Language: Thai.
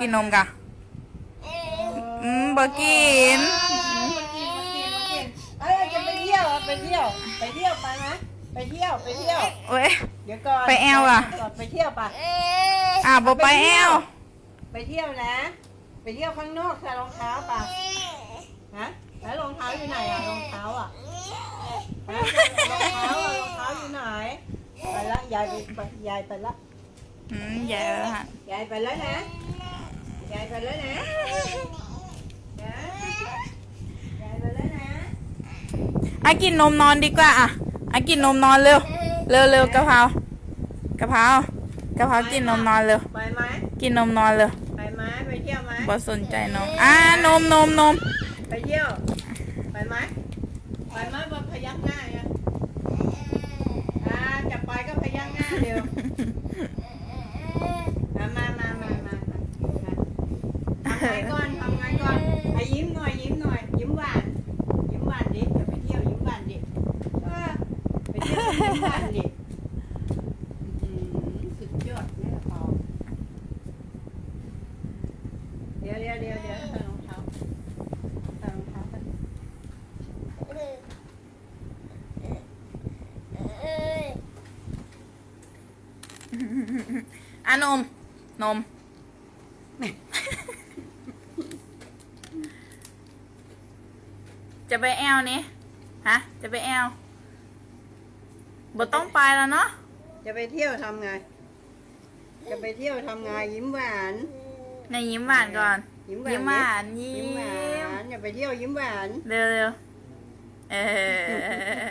กินนมกะอืมบ่กิน เอ้ยจะไปเที่ยวอะไปเที่ยว ไปเที่ยวไปไหมไปเที่ยวไปเที่ยว เว้ย เดี๋ยวก่อนไปแอลอะ ก่อนไปเที่ยวปะอะบ่ไปแอวไปเที่ยวนะ ไปเที่ยวข้างนอกใส่รองเท้าปะฮะแล้วรองเท้าอยู่ไหนอะรองเท้าอะฮะรองเท้าอะรองเท้าอยู่ไหนไปละยายไปยายไปละอืมใหญ่แล้วฮะยายไปแล้วนะ ยายไปแล้วนะนะยายไปแล้วนะอะกินนมนอนดีกว่าอะอะกินนมนอนเร็ว เร็วเร็วกะเพรากะเพรากะเพรากินนมนอนเร็ว ไปไหมกินนมนอนเร็ว ไปไหมไปเที่ยวไหมบ่สนใจนมอะนมนมนมไปเที่ยว ไปไหมไปไหมมาพยักหน้าอะอ่าจะไปก็พยักหน้าเดียวมามามามามามา ทำไงก่อนทำไงก่อนไอ้ยิ้มหน่อยยิ้มหน่อย ยิ้มหวานยิ้มหวานดิจะไปเที่ยวยิ้มหวานดิเออไปเที่ยวยิ้มหวานดิอืมสุดยอดแม่ละพอเดี๋ยวเดี๋ยวเดี๋ยวเดี๋ยวใส่รองเท้าใส่รองเท้ากันอะนม นม จะไปแอลนี่ฮะ จะไปแอลบ่ต้องไปแล้วเนาะ จะไปเที่ยวทำไง จะไปเที่ยวทำไงยิ้มหวาน ในยิ้มหวานก่อน ยิ้มหยิ้มหวาวานนยิ้ยิ้มหวามนอย่าไปเที่ยวยิ้มหวาน เร็วเร็วเออ